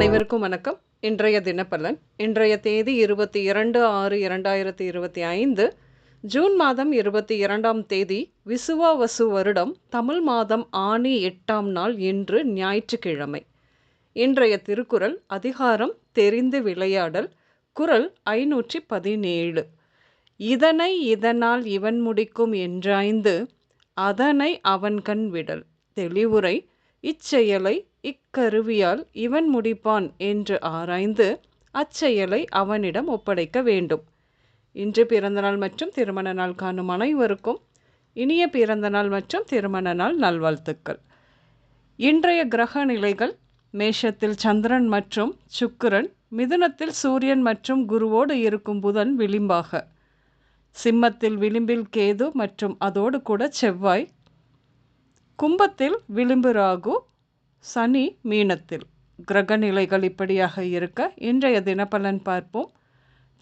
அனைவருக்கும் வணக்கம். இன்றைய தினப்பலன் இன்றைய தேதி இருபத்தி இரண்டு ஆறு இரண்டாயிரத்தி இருபத்தி ஐந்து ஜூன் மாதம் இருபத்தி இரண்டாம் தேதி விசுவாவசு வருடம் தமிழ் மாதம் ஆணி எட்டாம் நாள் இன்று ஞாயிற்றுக்கிழமை. இன்றைய திருக்குறள் அதிகாரம் தெரிந்து விளையாடல் குரல் ஐநூற்றி பதினேழு. இதனை இதனால் இவன் முடிக்கும் என்றாய்ந்து அதனை அவன் கண் விடல். தெளிவுரை இச்செயலை இக்கருவியால் இவன் முடிப்பான் என்று ஆராய்ந்து அச்செயலை அவனிடம் ஒப்படைக்க வேண்டும். இன்று பிறந்தநாள் மற்றும் திருமண நாள் காணும் அனைவருக்கும் இனிய பிறந்த நாள் மற்றும் திருமண நாள் நல்வாழ்த்துக்கள். இன்றைய கிரக நிலைகள் மேஷத்தில் சந்திரன் மற்றும் சுக்கிரன் மிதுனத்தில் சூரியன் மற்றும் குருவோடு இருக்கும் புதன் விளிம்பாக. சிம்மத்தில் விளிம்பில் கேது மற்றும் அதோடு கூட செவ்வாய். கும்பத்தில் விளிம்பு ராகு சனி மீனத்தில். கிரக நிலைகள் இப்படியாக இருக்க இன்றைய தினப்பலன் பார்ப்போம்.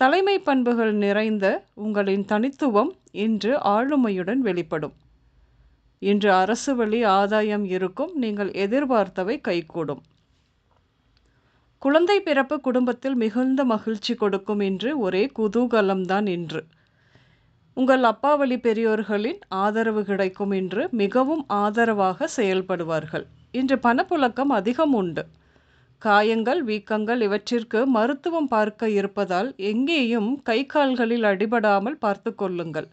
தலைமை பண்புகள் நிறைந்த உங்களின் தனித்துவம் இன்று ஆளுமையுடன் வெளிப்படும். இன்று அரசு வழி ஆதாயம் இருக்கும் நீங்கள் எதிர்பார்த்தவை கைகூடும். குழந்தை பிறப்பு குடும்பத்தில் மிகுந்த மகிழ்ச்சி கொடுக்கும் என்று ஒரே குதூகலம்தான் இன்று. உங்கள் அப்பாவளி பெரியோர்களின் ஆதரவு கிடைக்கும் என்று மிகவும் ஆதரவாக செயல்படுவார்கள். இன்று பணப்புழக்கம் அதிகம் உண்டு. காயங்கள் வீக்கங்கள் இவற்றிற்கு மருத்துவம் பார்க்க இருப்பதால் எங்கேயும் கை கால்களில் அடிபடாமல் பார்த்து கொள்ளுங்கள்.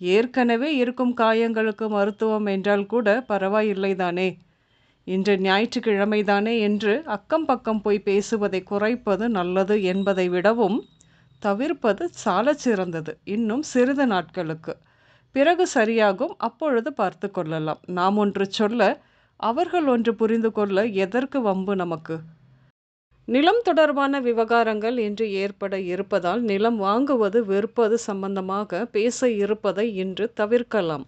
ஏற்கனவே இருக்கும் காயங்களுக்கு மருத்துவம் என்றால் கூட பரவாயில்லைதானே? இன்று ஞாயிற்றுக்கிழமைதானே என்று அக்கம் பக்கம் போய் பேசுவதை குறைப்பது நல்லது என்பதை விடவும் தவிர்ப்பது சாலச் சிறந்தது. இன்னும் சிறிது நாட்களுக்கு. பிறகு சரியாகும். அப்பொழுது பார்த்து கொள்ளலாம். நாம் ஒன்று சொல்ல அவர்கள் ஒன்று புரிந்து கொள்ள எதற்கு வம்பு நமக்கு? நிலம் தொடர்பான விவகாரங்கள் இன்று ஏற்பட இருப்பதால் நிலம் வாங்குவது விற்பது சம்பந்தமாக பேச இருப்பதை இன்று தவிர்க்கலாம்.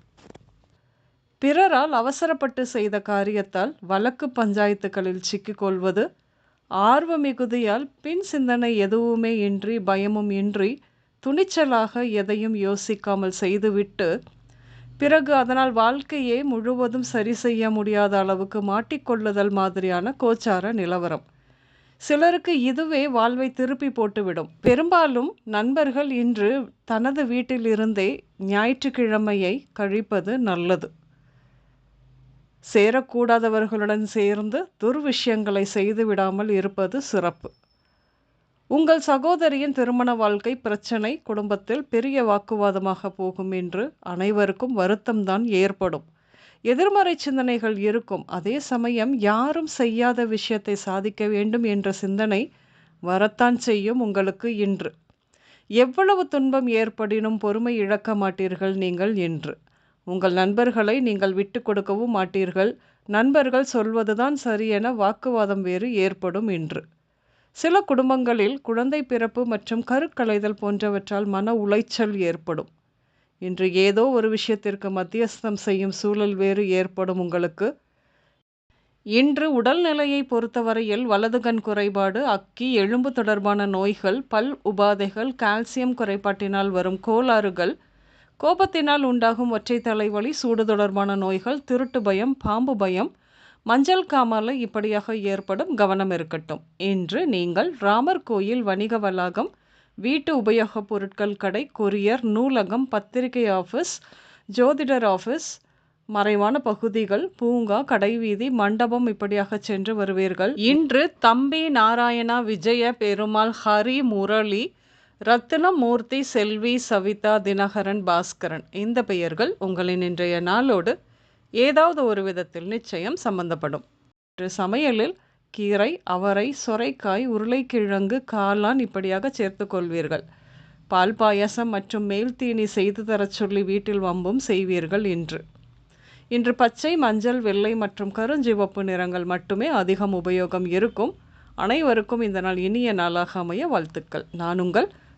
பிறரால் அவசரப்பட்டு செய்த காரியத்தால் வழக்கு பஞ்சாயத்துகளில் சிக்கிக்கொள்வது ஆர்வ மிகுதியால் பின் சிந்தனை எதுவுமே இன்றி பயமும் இன்றி துணிச்சலாக எதையும் யோசிக்காமல் செய்துவிட்டு பிறகு அதனால் வாழ்க்கையே முழுவதும் சரி செய்ய முடியாத அளவுக்கு மாட்டிக்கொள்ளுதல் மாதிரியான கோச்சார நிலவரம். சிலருக்கு இதுவே வாழ்வை திருப்பி போட்டுவிடும். பெரும்பாலும் நண்பர்கள் இன்று தனது வீட்டிலிருந்தே ஞாயிற்றுக்கிழமையை கழிப்பது நல்லது. சேரக்கூடாதவர்களுடன் சேர்ந்து துர்விஷயங்களை செய்து விடாமல் இருப்பது சிறப்பு. உங்கள் சகோதரியின் திருமண வாழ்க்கை பிரச்சனை குடும்பத்தில் பெரிய வாக்குவாதமாக போகும் என்று அனைவருக்கும் வருத்தம்தான் ஏற்படும். எதிர்மறை சிந்தனைகள் இருக்கும். அதே சமயம் யாரும் செய்யாத விஷயத்தை சாதிக்க வேண்டும் என்ற சிந்தனை வரத்தான் செய்யும் உங்களுக்கு இன்று. எவ்வளவு துன்பம் ஏற்படினும் பொறுமை இழக்க மாட்டீர்கள் நீங்கள் என்று. உங்கள் நண்பர்களை நீங்கள் விட்டு கொடுக்கவும் மாட்டீர்கள். நண்பர்கள் சொல்வதுதான் சரியென வாக்குவாதம் வேறு ஏற்படும் என்று சில குடும்பங்களில் குழந்தை பிறப்பு மற்றும் கருக்கலைதல் போன்றவற்றால் மன உளைச்சல் ஏற்படும். இன்று ஏதோ ஒரு விஷயத்திற்கு மத்தியஸ்தம் செய்யும் சூழல் வேறு ஏற்படும் உங்களுக்கு. இன்று உடல்நிலையை பொறுத்தவரையில் வலது கண் குறைபாடு அக்கி எலும்பு தொடர்பான நோய்கள் பல் உபாதைகள் கால்சியம் குறைபாட்டினால் வரும் கோளாறுகள் கோபத்தினால் உண்டாகும் ஒற்றை தலைவலி சூடு தொடர்பான நோய்கள் திருட்டு பயம் பாம்பு பயம் மஞ்சள் காமாலை இப்படியாக ஏற்படும் கவனம் இருக்கட்டும். இன்று நீங்கள் ராமர் கோயில் வணிக வளாகம் வீட்டு உபயோகப் பொருட்கள் கடை கொரியர் நூலகம் பத்திரிகை ஆஃபீஸ் ஜோதிடர் ஆஃபீஸ் மறைவான பகுதிகள் பூங்கா கடைவீதி மண்டபம் இப்படியாக சென்று வருவீர்கள். இன்று தம்பி நாராயணா விஜய பெருமாள் ஹரி முரளி ரத்தினமூர்த்தி செல்வி சவிதா தினகரன் பாஸ்கரன். இந்த பெயர்கள் உங்களின் இன்றைய நாளோடு ஏதாவது ஒரு விதத்தில் நிச்சயம் சம்பந்தப்படும். சமையலில் கீரை அவரை சொரைக்காய் உருளைக்கிழங்கு காளான் இப்படியாக சேர்த்து கொள்வீர்கள். பால் பாயசம் மற்றும் மேல் தீனி செய்து தரச் சொல்லி வீட்டில் வம்பும் செய்வீர்கள் இன்று. இன்று பச்சை மஞ்சள் வெள்ளை மற்றும் கருஞ்சிவப்பு நிறங்கள் மட்டுமே அதிகம் உபயோகம் இருக்கும். அனைவருக்கும் இந்த நாள் இனிய நாளாக அமைய வாழ்த்துக்கள். நான் உங்கள்